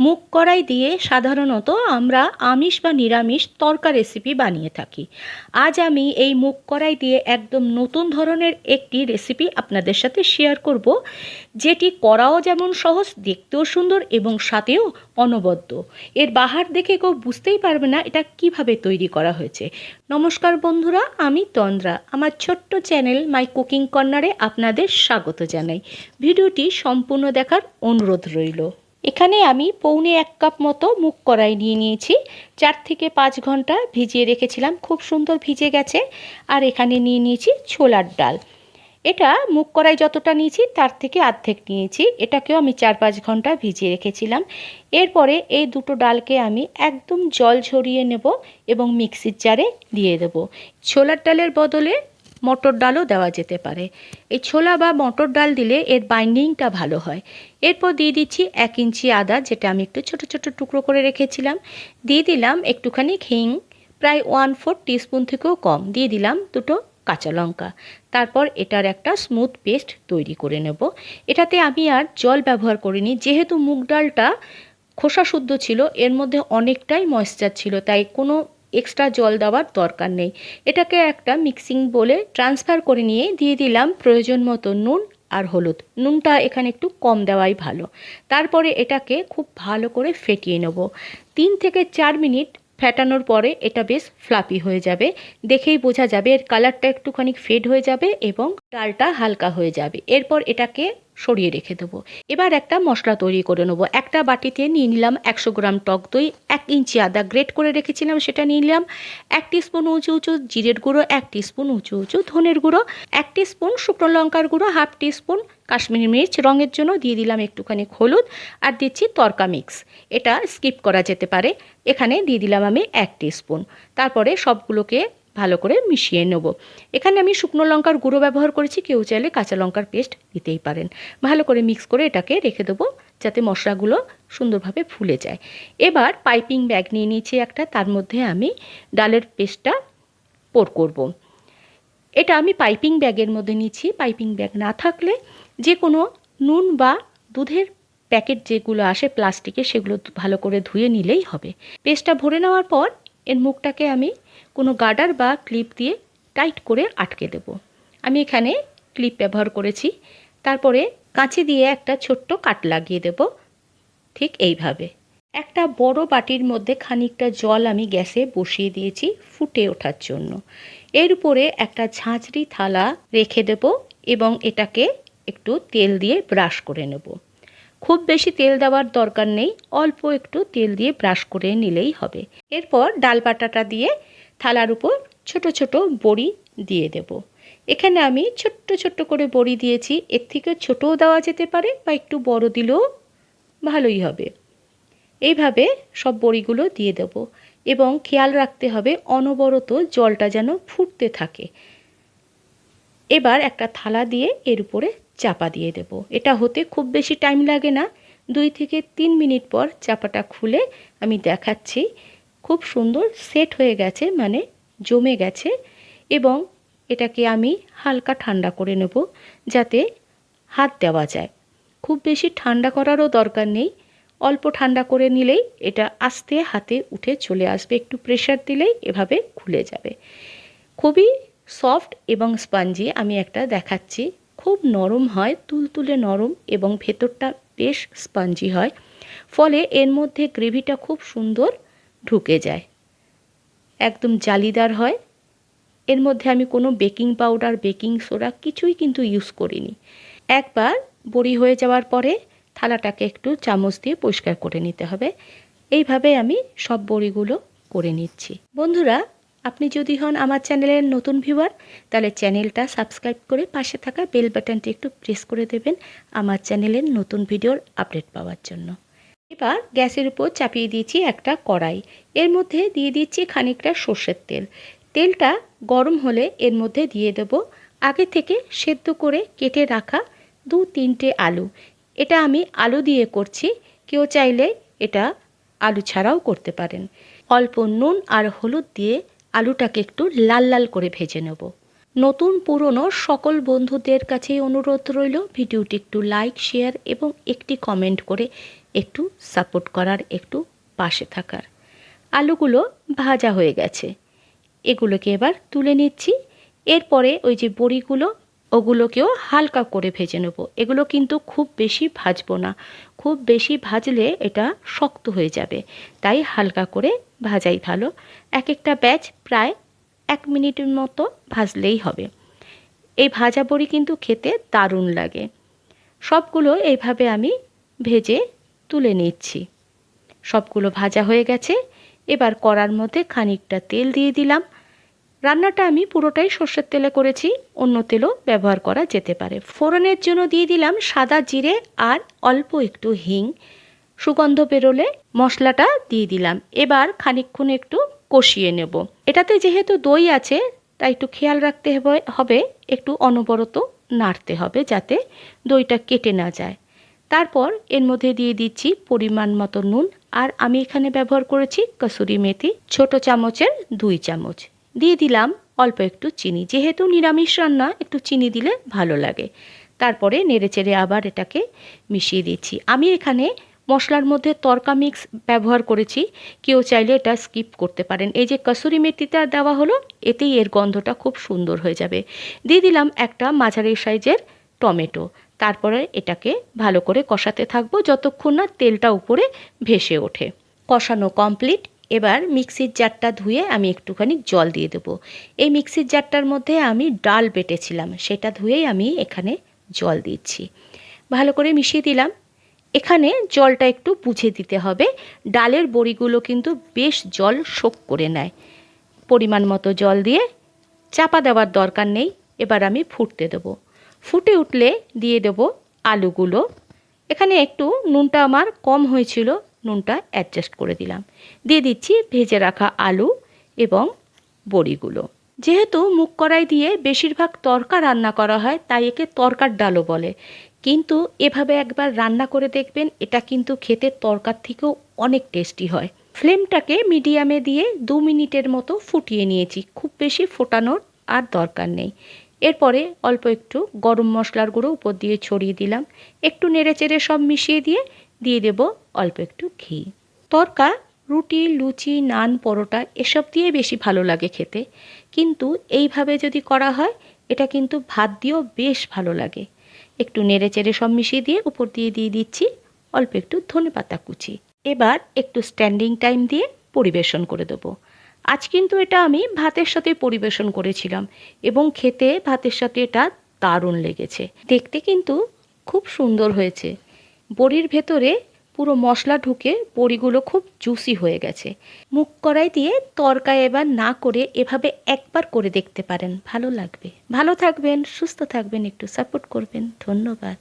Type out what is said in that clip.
মুগ কড়াই দিয়ে সাধারণত আমরা আমিষ বা নিরামিষ তরকা রেসিপি বানিয়ে থাকি। আজ আমি এই মুগ কড়াই দিয়ে একদম নতুন ধরনের একটি রেসিপি আপনাদের সাথে শেয়ার করব, যেটি করাও যেমন সহজ, দেখতেও সুন্দর এবং সাথেও অনবদ্য। এর বাহার দেখে কেউ বুঝতেই পারবে না এটা কীভাবে তৈরি করা হয়েছে। নমস্কার বন্ধুরা, আমি তন্দ্রা। আমার ছোট্ট চ্যানেল মাই কুকিং কর্নারে আপনাদের স্বাগত জানাই। ভিডিওটি সম্পূর্ণ দেখার অনুরোধ রইল। এখানে আমি পৌনে এক কাপ মতো মুগ কড়াই নিয়ে নিয়েছি। চার থেকে পাঁচ ঘণ্টা ভিজিয়ে রেখেছিলাম। খুব সুন্দর ভিজে গেছে। আর এখানে নিয়ে নিয়েছি ছোলার ডাল। এটা মুগ কড়াই যতটা নিয়েছি, তার থেকে অর্ধেক নিয়েছি। এটাকেও আমি চার পাঁচ ঘণ্টা ভিজিয়ে রেখেছিলাম। এরপরে এই দুটো ডালকে আমি একদম জল ঝরিয়ে নেব এবং মিক্সির জারে দিয়ে দেব। ছোলার ডালের বদলে মটর ডালও দেওয়া যেতে পারে। এই ছোলা বা মটর ডাল দিলে এর বাইন্ডিংটা ভালো হয়। এরপর দিয়ে দিচ্ছি এক ইঞ্চি আদা, যেটা আমি একটু ছোট ছোট টুকরো করে রেখেছিলাম। দিয়ে দিলাম একটুখানি হিং প্রায় ওয়ান ফোর টিস্পুন থেকেও কম। দিয়ে দিলাম দুটো কাঁচা লঙ্কা। তারপর এটার একটা স্মুথ পেস্ট তৈরি করে নেব। এটাতে আমি আর জল ব্যবহার করিনি। যেহেতু মুগ ডালটা খোসা শুদ্ধ ছিল, এর মধ্যে অনেকটাই ময়েশ্চার ছিল, তাই কোনো এক্সট্রা জল দেওয়ার দরকার নেই। এটাকে একটা মিক্সিং বলে ট্রান্সফার করে নিয়ে দিয়ে দিলাম প্রয়োজন মতো নুন আর হলুদ। নুনটা এখানে একটু কম দেওয়াই ভালো। তারপরে এটাকে খুব ভালো করে ফেটিয়ে নেব। তিন থেকে চার মিনিট ফেটানোর পরে এটা বেশ ফ্লাপি হয়ে যাবে। দেখেই বোঝা যাবে এর কালারটা একটুখানি ফেড হয়ে যাবে এবং ডালটা হালকা হয়ে যাবে। এরপর এটাকে সরিয়ে রেখে দেবো। এবার একটা মশলা তৈরি করে নেব। একটা বাটিতে নিয়ে নিলাম একশো গ্রাম টক দই, এক ইঞ্চি আদা গ্রেট করে রেখেছিলাম সেটা নিয়ে নিলাম, এক স্পুন উঁচু উঁচু জিরের গুঁড়ো, এক স্পুন উঁচু উঁচু ধনের গুঁড়ো, এক স্পুন শুকনো লঙ্কার গুঁড়ো হাফ স্পুন কাশ্মীরি মির্চ রঙের জন্য দিয়ে দিলাম একটুখানি হলুদ আর দিচ্ছি তরকা মিক্স। এটা স্কিপ করা যেতে পারে। এখানে দিয়ে দিলাম আমি এক স্পুন তারপরে সবগুলোকে ভালো করে মিশিয়ে নেব। এখানে আমি শুকনো লঙ্কার গুঁড়ো ব্যবহার করেছি। কেউ চাইলে কাঁচা লঙ্কার পেস্ট দিতেই পারেন। ভালো করে মিক্স করে এটাকে রেখে দেবো যাতে মশলাগুলো সুন্দরভাবে ফুলে যায়। এবার পাইপিং ব্যাগ নিয়ে নিয়েছি একটা। তার মধ্যে আমি ডালের পেস্টটা পোর করব। এটা আমি পাইপিং ব্যাগের মধ্যে নিচ্ছি। পাইপিং ব্যাগ না থাকলে যে কোনো নুন বা দুধের প্যাকেট যেগুলো আসে প্লাস্টিকে সেগুলো ভালো করে ধুয়ে নিলেই হবে। পেস্টটা ভরে নেওয়ার পর এর মুখটাকে আমি কোনো গার্ডার বা ক্লিপ দিয়ে টাইট করে আটকে দেব। আমি এখানে ক্লিপ ব্যবহার করেছি। তারপরে কাঁচি দিয়ে একটা ছোট্ট কাট লাগিয়ে দেব। ঠিক এইভাবে। একটা বড় বাটির মধ্যে খানিকটা জল আমি গ্যাসে বসিয়ে দিয়েছি ফুটে ওঠার জন্য। এর উপরে একটা ঝাঁঝরি থালা রেখে দেব এবং এটাকে একটু তেল দিয়ে ব্রাশ করে নেব। খুব বেশি তেল দেওয়ার দরকার নেই, অল্প একটু তেল দিয়ে ব্রাশ করে নিলেই হবে। এরপর ডাল বাটাটা দিয়ে থালার উপর ছোট ছোট বড়ি দিয়ে দেব। এখানে আমি ছোট্ট ছোট্ট করে বড়ি দিয়েছি, এর থেকে ছোটও দেওয়া যেতে পারে বা একটু বড় দিলেও ভালোই হবে। এইভাবে সব বড়িগুলো দিয়ে দেব এবং খেয়াল রাখতে হবে অনবরত জলটা যেন ফুটতে থাকে। এবার একটা থালা দিয়ে এর উপরে চাপা দিয়ে দেব। এটা হতে খুব বেশি টাইম লাগে না। দুই থেকে তিন মিনিট পর চাপাটা খুলে আমি দেখাচ্ছি। খুব সুন্দর সেট হয়ে গেছে মানে জমে গেছে এবং এটাকে আমি হালকা ঠান্ডা করে নেব যাতে হাত দেওয়া যায়। খুব বেশি ঠান্ডা করারও দরকার নেই। অল্প ঠান্ডা করে নিলেই এটা আস্তে হাতে উঠে চলে আসবে। একটু প্রেশার দিলেই এভাবে খুলে যাবে। খুবই সফট এবং স্পঞ্জি আমি একটা দেখাচ্ছি। খুব নরম হয়, তুলতুলে নরম এবং ভেতরটা বেশ স্পঞ্জি হয়। ফলে এর মধ্যে গ্রেভিটা খুব সুন্দর ঢুকে যায়। একদম জালিদার হয়। এর মধ্যে আমি কোনো বেকিং পাউডার, বেকিং সোডা কিছুই কিন্তু ইউজ করিনি। একবার বড়ি হয়ে যাওয়ার পরে থালাটাকে একটু চামচ দিয়ে পরিষ্কার করে নিতে হবে। এইভাবে আমি সব বড়িগুলো করে নিচ্ছি। বন্ধুরা আপনি যদি হন আমার চ্যানেলের নতুন ভিউয়ার, তাহলে চ্যানেলটা সাবস্ক্রাইব করে পাশে থাকা বেল বাটনটি একটু প্রেস করে দেবেন আমার চ্যানেলের নতুন ভিডিওর আপডেট পাওয়ার জন্য। এবার গ্যাসের উপর চাপিয়ে দিয়েছি একটা কড়াই। এর মধ্যে দিয়ে দিচ্ছি খানিকটা সর্ষের তেল। তেলটা গরম হলে এর মধ্যে দিয়ে দেব আগে থেকে সেদ্ধ করে কেটে রাখা দু তিনটে আলু। এটা আমি আলু দিয়ে করছি, কেউ চাইলে এটা আলু ছাড়াও করতে পারেন। অল্প নুন আর হলুদ দিয়ে আলুটাকে একটু লাল লাল করে ভেজে নেব। নতুন পুরনো সকল বন্ধুদের কাছেই অনুরোধ রইল ভিডিওটি একটু লাইক, শেয়ার এবং একটি কমেন্ট করে একটু সাপোর্ট করার, একটু পাশে থাকার। আলুগুলো ভাজা হয়ে গেছে। এগুলোকে এবার তুলে নিচ্ছি। এরপরে ওই যে বড়িগুলো ওগুলোকেও হালকা করে ভেজে নেব। এগুলো কিন্তু খুব বেশি ভাজবো না। খুব বেশি ভাজলে এটা শক্ত হয়ে যাবে। তাই হালকা করে ভাজাই ভালো। এক একটা ব্যাচ প্রায় এক মিনিটের মতো ভাজলেই হবে। এই ভাজা বড়ি কিন্তু খেতে দারুণ লাগে। সবগুলো এইভাবে আমি ভেজে তুলে নিচ্ছি। সবগুলো ভাজা হয়ে গেছে। এবার কড়ার মধ্যে খানিকটা তেল দিয়ে দিলাম। রান্নাটা আমি পুরোটাই সর্ষের তেলে করেছি। অন্য তেলও ব্যবহার করা যেতে পারে। ফোড়নের জন্য দিয়ে দিলাম সাদা জিরে আর অল্প একটু হিং। সুগন্ধ বেরোলে মশলাটা দিয়ে দিলাম। এবার খানিকক্ষণ একটু কষিয়ে নেব। এটাতে যেহেতু দই আছে, তাই একটু খেয়াল রাখতে হবে হবে, একটু অনবরত নাড়তে হবে যাতে দইটা কেটে না যায়। তারপর এর মধ্যে দিয়ে দিচ্ছি পরিমাণ মতো নুন। আর আমি এখানে ব্যবহার করেছি কসুরি মেথি, ছোট চামচের দুই চামচ। দিয়ে দিলাম অল্প একটু চিনি। যেহেতু নিরামিষ রান্না, একটু চিনি দিলে ভালো লাগে। তারপরে নেড়েচেড়ে আবার এটাকে মিশিয়ে দিচ্ছি। আমি এখানে মশলার মধ্যে তরকা মিক্স ব্যবহার করেছি। কেউ চাইলে এটা স্কিপ করতে পারেন। এই যে কসুরি মেথিটা দেওয়া হলো, এতেই এর গন্ধটা খুব সুন্দর হয়ে যাবে। দিয়ে দিলাম একটা মাঝারি সাইজের টমেটো। তারপরে এটাকে ভালো করে কষাতে থাকব, যতক্ষণ না তেলটা উপরে ভেসে ওঠে। কষানো কমপ্লিট। এবার মিক্সির জারটা ধুয়ে আমি একটুখানি জল দিয়ে দেবো। এই মিক্সির জারটার মধ্যে আমি ডাল বেটেছিলাম, সেটা ধুয়েই আমি এখানে জল দিচ্ছি। ভালো করে মিশিয়ে দিলাম। এখানে জলটা একটু বুঝে দিতে হবে, ডালের বড়িগুলো কিন্তু বেশ জল শোক করে নেয়। পরিমাণ মতো জল দিয়ে চাপা দেওয়ার দরকার নেই, এবার আমি ফুটতে দেবো। ফুটে উঠলে দিয়ে দেব আলুগুলো। এখানে একটু নুনটা আমার কম হয়েছিল নুনটা অ্যাডজাস্ট করে দিলাম। দিয়ে দিচ্ছি ভেজে রাখা আলু এবং বড়িগুলো। যেহেতু মুগ কড়াই দিয়ে বেশিরভাগ তরকা রান্না করা হয়, তাই একে তরকার ডালও বলে। কিন্তু এভাবে একবার রান্না করে দেখবেন, এটা কিন্তু খেতে তরকার থেকেও অনেক টেস্টি হয়। ফ্লেমটাকে মিডিয়ামে দিয়ে দু মিনিটের মতো ফুটিয়ে নিয়েছি। খুব বেশি ফোটানোর আর দরকার নেই। এরপরে অল্প একটু গরম মশলার গুঁড়ো উপর দিয়ে ছড়িয়ে দিলাম। একটু নেড়ে চেড়ে সব মিশিয়ে দিয়ে দিয়ে দেব অল্প একটু ঘি। তরকা, রুটি, লুচি, নান, পরোটা এসব দিয়ে বেশি ভালো লাগে খেতে। কিন্তু এইভাবে যদি করা হয়, এটা কিন্তু ভাত দিয়েও বেশ ভালো লাগে। একটু নেড়ে চেড়ে সব মিশিয়ে দিয়ে উপর দিয়ে দিয়ে দিচ্ছি অল্প একটু ধনে পাতা কুচি। এবার একটু স্ট্যান্ডিং টাইম দিয়ে পরিবেশন করে দেবো। আজ কিন্তু এটা আমি ভাতের সাথে পরিবেশন করেছিলাম এবং খেতে ভাতের সাথে এটা দারুণ লেগেছে। দেখতে কিন্তু খুব সুন্দর হয়েছে। বড়ির ভেতরে পুরো মশলা ঢুকে বড়িগুলো খুব জুসি হয়ে গেছে। মুখ কড়াই দিয়ে তরকা এবার না করে এভাবে একবার করে দেখতে পারেন। ভালো লাগবে। ভালো থাকবেন, সুস্থ থাকবেন, একটু সাপোর্ট করবেন। ধন্যবাদ।